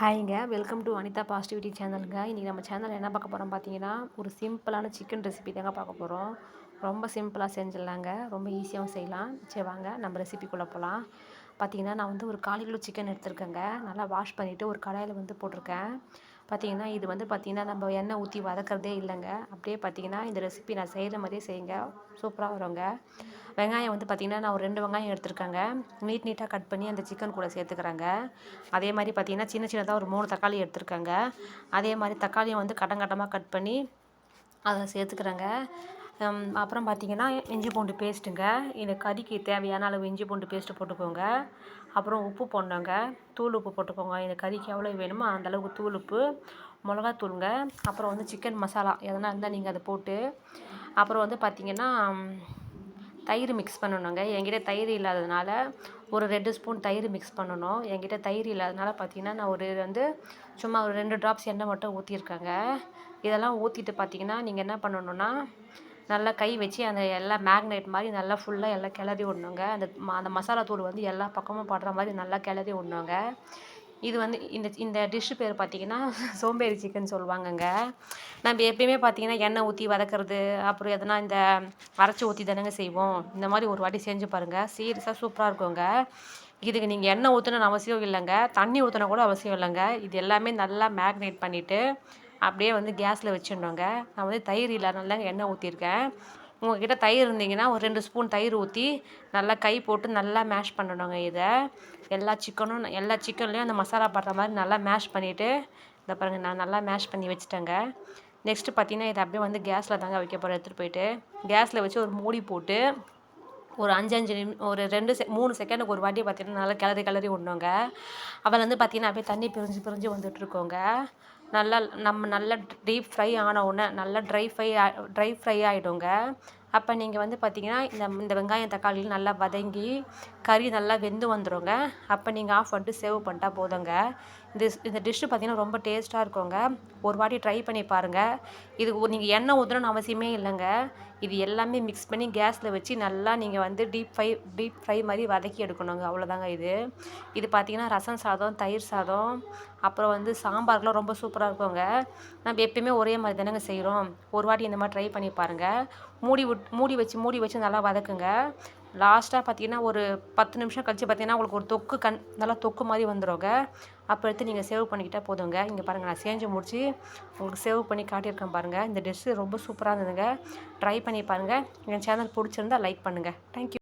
ஹாய்ங்க. Welcome to Anitha positivity சேனலுங்க. இன்றைக்கி நம்ம சேனலில் என்ன பார்க்க போகிறோம் பார்த்தீங்கன்னா ஒரு சிம்பிளான சிக்கன் ரெசிபி தாங்க பார்க்க போகிறோம் ரொம்ப சிம்பிளாக செஞ்சிடலாங்க. ரொம்ப ஈஸியாகவும் செய்யலாம். சரி வாங்க. நம்ம ரெசிபிக்குள்ளே போகலாம் பார்த்தீங்கன்னா நான் வந்து ஒரு கால் கிலோ சிக்கன் எடுத்திருக்கேங்க. நல்லா வாஷ் பண்ணிவிட்டு ஒரு கடாயில் வந்து போட்டிருக்கேன். பார்த்தீங்கன்னா இது வந்து பார்த்திங்கன்னா நம்ம எண்ணெய் ஊற்றி வதக்கிறதே இல்லைங்க. அப்படியே பார்த்திங்கன்னா இந்த ரெசிபி நான் செய்கிற மாதிரியே செய்யுங்க. சூப்பராக வருங்க. வெங்காயம் வந்து பார்த்திங்கன்னா நான் ஒரு ரெண்டு வெங்காயம் எடுத்துருக்கேங்க. நீட் நீட்டாக கட் பண்ணி அந்த சிக்கன் கூட சேர்த்துக்கிறாங்க. அதே மாதிரி பார்த்திங்கன்னா சின்ன சின்னதாக ஒரு மூணு தக்காளி எடுத்துருக்காங்க. அதே மாதிரி தக்காளியை வந்து கட்டங்கட்டமாக கட் பண்ணி அதை சேர்த்துக்கிறேங்க. அப்புறம் பார்த்திங்கன்னா இஞ்சி பூண்டு பேஸ்ட்டுங்க இந்த கறிக்கு தேவையான அளவு இஞ்சி பூண்டு பேஸ்ட்டு போட்டுக்கோங்க. அப்புறம் உப்பு போடணுங்க. தூள் உப்பு போட்டுக்கோங்க. இந்த கறிக்கு எவ்வளோ வேணுமோ அந்தளவுக்கு தூள் உப்பு மிளகாத்தூளுங்க. அப்புறம் வந்து சிக்கன் மசாலா எதனா இருந்தால் நீங்கள் அதை போட்டு அப்புறம் வந்து பார்த்திங்கன்னா தயிர் மிக்ஸ் பண்ணணுங்க. என்கிட்ட தயிர் இல்லாததுனால ஒரு ரெண்டு ஸ்பூன் தயிர் மிக்ஸ் பண்ணணும். என்கிட்ட தயிர் இல்லாததுனால பார்த்திங்கன்னா நான் ஒரு வந்து சும்மா ஒரு ரெண்டு ட்ராப்ஸ் எண்ணெய் மட்டும் ஊற்றிருக்கேங்க இதெல்லாம் ஊற்றிட்டு பார்த்திங்கன்னா நீங்கள் என்ன பண்ணணுன்னா நல்லா கை வச்சு அந்த எல்லாம் மேக்னேட் மாதிரி நல்லா ஃபுல்லாக எல்லாம் கிளறி விடணுங்க. அந்த அந்த மசாலா தூள் வந்து எல்லா பக்கமும் படுற மாதிரி நல்லா கிளறி விடணுங்க. இது வந்து இந்த இந்த டிஷ்ஷு பேர் பார்த்திங்கன்னா சோம்பேறி சிக்கன் சொல்லுவாங்கங்க. நம்ம எப்பயுமே பார்த்திங்கன்னா எண்ணெய் ஊற்றி வதக்கிறது அப்புறம் எதனா இந்த அரைச்சி ஊற்றி தானேங்க செய்வோம். இந்த மாதிரி ஒரு வாட்டி செஞ்சு பாருங்கள் சீரியஸாக சூப்பராக இருக்குங்க. இதுக்கு நீங்கள் எண்ணெய் ஊற்றணுன்னு அவசியம் இல்லைங்க. தண்ணி ஊற்றினா கூட அவசியம் இல்லைங்க. இது எல்லாமே நல்லா மேக்னேட் பண்ணிவிட்டு அப்படியே வந்து கேஸில் வச்சிடணுங்க. நான் வந்து தயிர் இல்லாதனால எண்ணெய் ஊற்றிருக்கேன் உங்கள்கிட்ட தயிர் இருந்தீங்கன்னா ஒரு ரெண்டு ஸ்பூன் தயிர் ஊற்றி நல்லா கை போட்டு நல்லா மேஷ் பண்ணணுங்க இதை. எல்லா சிக்கனும் எல்லா சிக்கன்லேயும் அந்த மசாலா படுற மாதிரி நல்லா மேஷ் பண்ணிவிட்டு இதை பாருங்கள் நான் நல்லா மேஷ் பண்ணி வச்சுட்டேங்க. நெக்ஸ்ட்டு பார்த்தீங்கன்னா இதை அப்படியே வந்து கேஸில் தாங்க வைக்க போகிறேன் எடுத்துகிட்டு போயிட்டு. கேஸில் வச்சு ஒரு மூடி போட்டு ஒரு அஞ்சு அஞ்சு நிமி ஒரு ரெண்டு செ மூணு செகண்டுக்கு ஒரு வாட்டி பார்த்தீங்கன்னா நல்லா கிளறி கிளறி விடணுங்க அவள் வந்து பார்த்தீங்கன்னா அப்படியே தண்ணி பிரிஞ்சு பிரிஞ்சு வந்துட்டுருக்கோங்க நல்லா நம்ம நல்லா டீப் ஃப்ரை ஆன உடனே நல்லா ட்ரை ஃப்ரை ட்ரை ஃப்ரை ஆகிடுங்க அப்போ நீங்கள் வந்து பார்த்தீங்கன்னா இந்த இந்த வெங்காயம் தக்காளி நல்லா வதங்கி கறி நல்லா வெந்து வந்துடுங்க அப்போ நீங்கள் ஆஃப் பண்ணிட்டு சேவ் பண்ணிட்டா போதுங்க. இந்த இந்த டிஷ்ஷு பார்த்திங்கன்னா ரொம்ப டேஸ்ட்டாக இருக்குங்க. ஒரு வாட்டி ட்ரை பண்ணி பாருங்கள் இது நீங்கள் எண்ணெய் ஊற்றணும்னு அவசியமே இல்லைங்க. இது எல்லாமே மிக்ஸ் பண்ணி கேஸில் வச்சு நல்லா நீங்கள் வந்து டீப் ஃப்ரை டீப் ஃப்ரை மாதிரி வதக்கி எடுக்கணுங்க. அவ்வளோதாங்க இது. இது பார்த்திங்கன்னா ரசம் சாதம் தயிர் சாதம் அப்புறம் வந்து சாம்பார்லாம் ரொம்ப சூப்பராக சூப்பராக இருக்குங்க. நம்ம எப்பயுமே ஒரே மாதிரி தானேங்க செய்கிறோம் ஒரு வாட்டி இந்த மாதிரி ட்ரை பண்ணி பாருங்கள் மூடி விட் மூடி வச்சு மூடி வச்சு நல்லா வதக்குங்க. லாஸ்ட்டாக பார்த்தீங்கன்னா ஒரு பத்து நிமிஷம் கழிச்சு பார்த்தீங்கன்னா உங்களுக்கு ஒரு தொக்கு கண் நல்லா தொக்கு மாதிரி வந்துடுங்க அப்போ எடுத்து நீங்கள் சேவ் பண்ணிக்கிட்டால் போதுங்க. இங்கே பாருங்கள் நான் செஞ்சு முடிச்சு உங்களுக்கு சேவ் பண்ணி காட்டியிருக்கேன் பாருங்கள் இந்த டிஷ்ஷு ரொம்ப சூப்பராக இருந்ததுங்க. ட்ரை பண்ணி பாருங்கள் என் சேனல் பிடிச்சிருந்தா லைக் பண்ணுங்கள் தேங்க்யூ